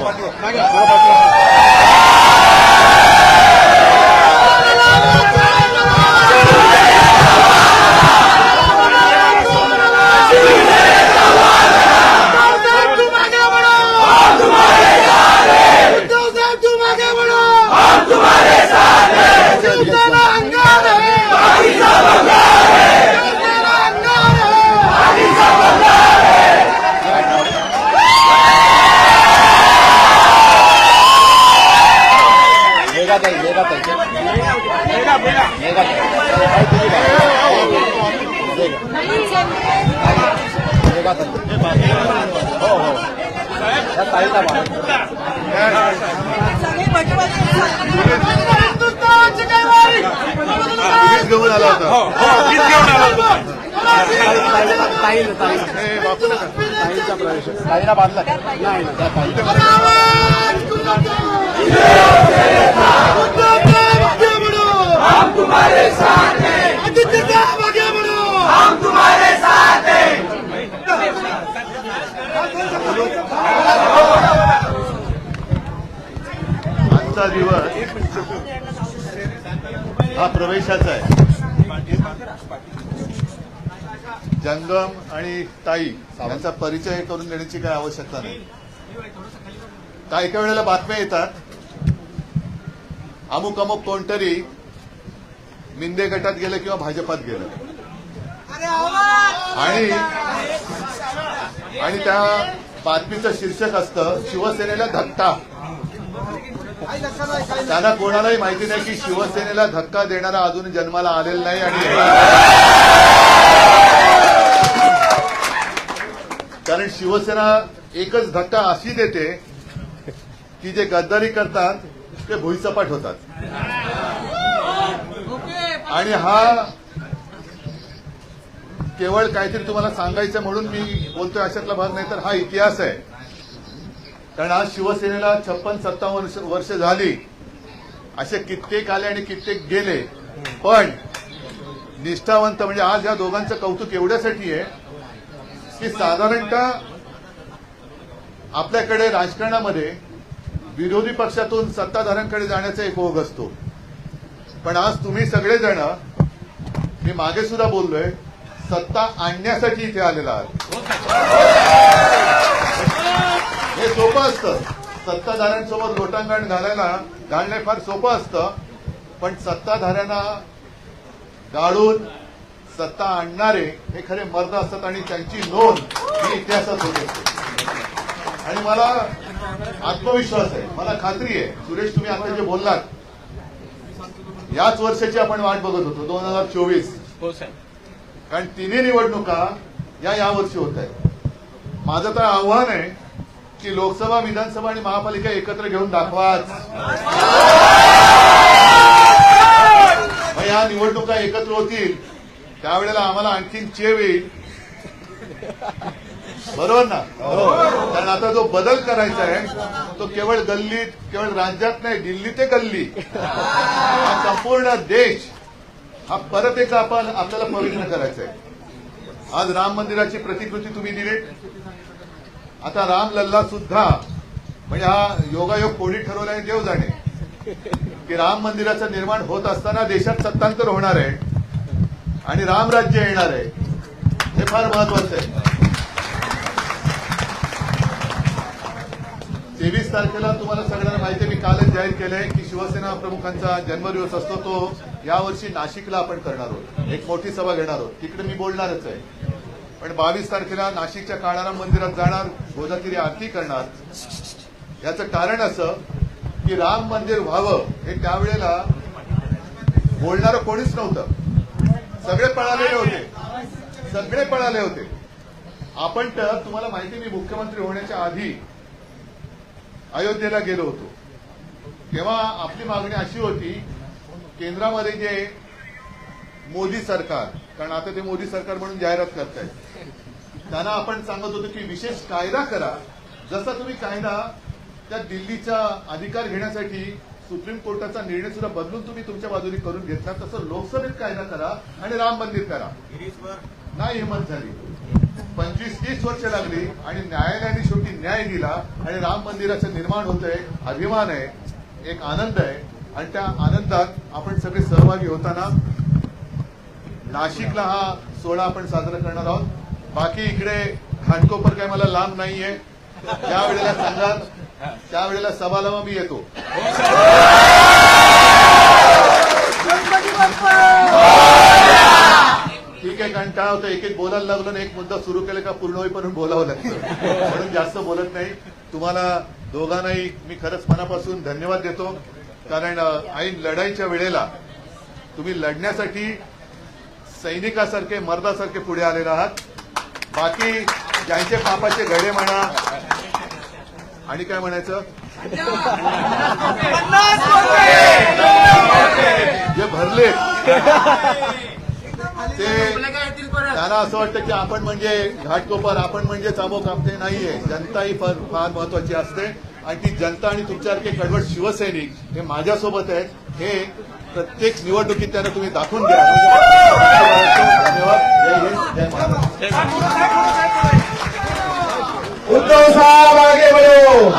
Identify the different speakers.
Speaker 1: Gracias. वीज
Speaker 2: हो हो. वीज घेऊन आलो होतो
Speaker 1: हे. बापू नका.
Speaker 3: ताईला बांधला. नाही ना त्या ताई
Speaker 1: आजचा दिवस हा प्रवेशाचा आहे. जंगम आणि ताई यांचा परिचय करून देण्याची काय आवश्यकता नाही. काही काही वेळेला बातम्या येतात. अमुक अमुक कोणतरी मिंदे गटात गेलं किंवा भाजपात गेलं. आणि आणि त्या बातमीचं शीर्षक असतं शिवसेनेला धक्का. त्यांना कोणालाही माहिती नाही की शिवसेनेला धक्का देणारा अजून जन्माला आलेला नाही आणि कारण शिवसेना एकच धक्का अशी देते की जे गद्दारी करतात ते भुईसपाट होतात. आणि हा केवळ काहीतरी तुम्हाला सांगायचं म्हणून मी बोलतोय अशातला भाग नाही तर हा इतिहास आहे. कारण आज शिवसेनेला छप्पन सत्तावन्न वर्ष वर्ष झाली. असे कित्येक आले आणि कित्येक गेले. पण निष्ठावंत म्हणजे आज या दोघांचं कौतुक एवढ्यासाठी आहे की साधारणतः आपल्याकडे राजकारणामध्ये विरोधी पक्षातून सत्ताधाऱ्यांकडे जाण्याचा एक ओघ असतो. पण आज तुम्ही सगळेजण मी मागे सुद्धा बोललोय सत्ता आणण्यासाठी इथे आलेला आहात. असतं. सत्ताधाऱ्यांसोबत लोटांगण घालायला घालणे फार सोपं असतं. पण सत्ताधाऱ्यांना गाळून सत्ता आणणारे हे खरे मर्द असतात आणि त्यांची नोंद ही इतिहासात होते. आणि मला आत्मविश्वास आहे. मला खात्री आहे. सुरेश तुम्ही आता जे बोललात याच वर्षाची आपण वाट बघत होतो दोन हजार चोवीस.
Speaker 2: हो
Speaker 1: कारण तिन्ही निवडणुका या यावर्षी होत आहेत. माझं तर आव्हान आहे की लोकसभा विधानसभा आणि महापालिका एकत्र घेऊन दाखवाच. या निवडणुका एकत्र होतील. त्यावेळेला आम्हाला आणखीन चेव येईल. बरोबर ना? कारण आता जो बदल करायचा आहे तो केवळ गल्लीत केवळ राज्यात नाही दिल्ली ते गल्ली. हा संपूर्ण देश हा परत एक आपण आपल्याला पवित्र करायचा आहे. आज राम मंदिराची प्रतिकृती तुम्ही दिली आता राम लल्ला सुद्धा म्हणजे हा योगायोग कोणी ठरवला आहे देव जाणे. की राम मंदिराचं निर्माण होत असताना देशात सत्तांतर होणार आहे आणि रामराज्य येणार आहे. हे फार महत्वाचं आहे. तेवीस तारखेला तुम्हाला सगळ्यांना माहिती मी कालच जाहीर केलंय की शिवसेना प्रमुखांचा जन्मदिवस असतो तो यावर्षी नाशिकला आपण करणार आहोत. एक मोठी सभा घेणार आहोत. तिकडे मी बोलणारच आहे. पण बावीस तारखेला नाशिकच्या काळाराम मंदिरात जाणार गोदागिरी आरती करणार. याचं कारण असं की राम मंदिर व्हावं हे त्यावेळेला बोलणारं कोणीच नव्हतं. सगळे पळालेले होते. सगळे पळाले होते. आपण तर तुम्हाला माहिती मी मुख्यमंत्री होण्याच्या आधी अयोध्येला गेलो होतो. तेव्हा आपली मागणी अशी होती केंद्रामध्ये जे मोदी सरकार कारण आता ते मोदी सरकार म्हणून जाहिरात करतायत. त्यांना आपण सांगत होतो की विशेष कायदा करा. जसा तुम्ही कायदा त्या दिल्लीचा अधिकार घेण्यासाठी सुप्रीम कोर्टाचा निर्णय सुद्धा बदलून तुम्ही तुमच्या बाजूने करून घेतला तसं लोकसभेत कायदा करा आणि राम मंदिर करा. नाही हिंमत झाली. पंचवीस तीस वर्ष लागली आणि न्यायालयाने शेवटी न्याय दिला आणि राम मंदिराचं निर्माण होतंय अभिमान आहे एक आनंद आहे. आणि त्या आनंदात आपण सगळे सहभागी होताना नाशिकला हा सोहळा आपण साजरा करणार आहोत. बाकी इकडे घाटकोपर काय मला लांब नाहीये. त्यावेळेला सांगाल त्यावेळेला सभाला मी येतो. ठीक आहे कारण काय होतं एक एक बोलायला लागलो ना एक मुद्दा सुरू केला का पूर्ण होईपर्यंत बोलावं लागतं म्हणून जास्त बोलत नाही. तुम्हाला दोघांनाही मी खरंच मनापासून धन्यवाद देतो. कारण अ, ऐन लढाईच्या वेळेला तुम्ही लढण्यासाठी सैनिकासारखे मर्दासारखे पुढे आलेले आहात. बाकी ज्यांचे पापाचे घडे म्हणा आणि काय म्हणायचं? जे भरले. ते त्यांना असं वाटतं की आपण म्हणजे घाटकोपर आपण म्हणजे चाबो कापते नाहीये. जनता ही फार फार महत्वाची असते. आणि ती जनता आणि तुमच्यासारखे कडवट शिवसैनिक हे माझ्यासोबत आहेत. हे प्रत्येक निवडणुकीत त्यांना तुम्ही दाखवून द्या. धन्यवाद. जय हिंद. जय महाराष्ट्र
Speaker 3: उद्धव साहब आगे बढ़ो।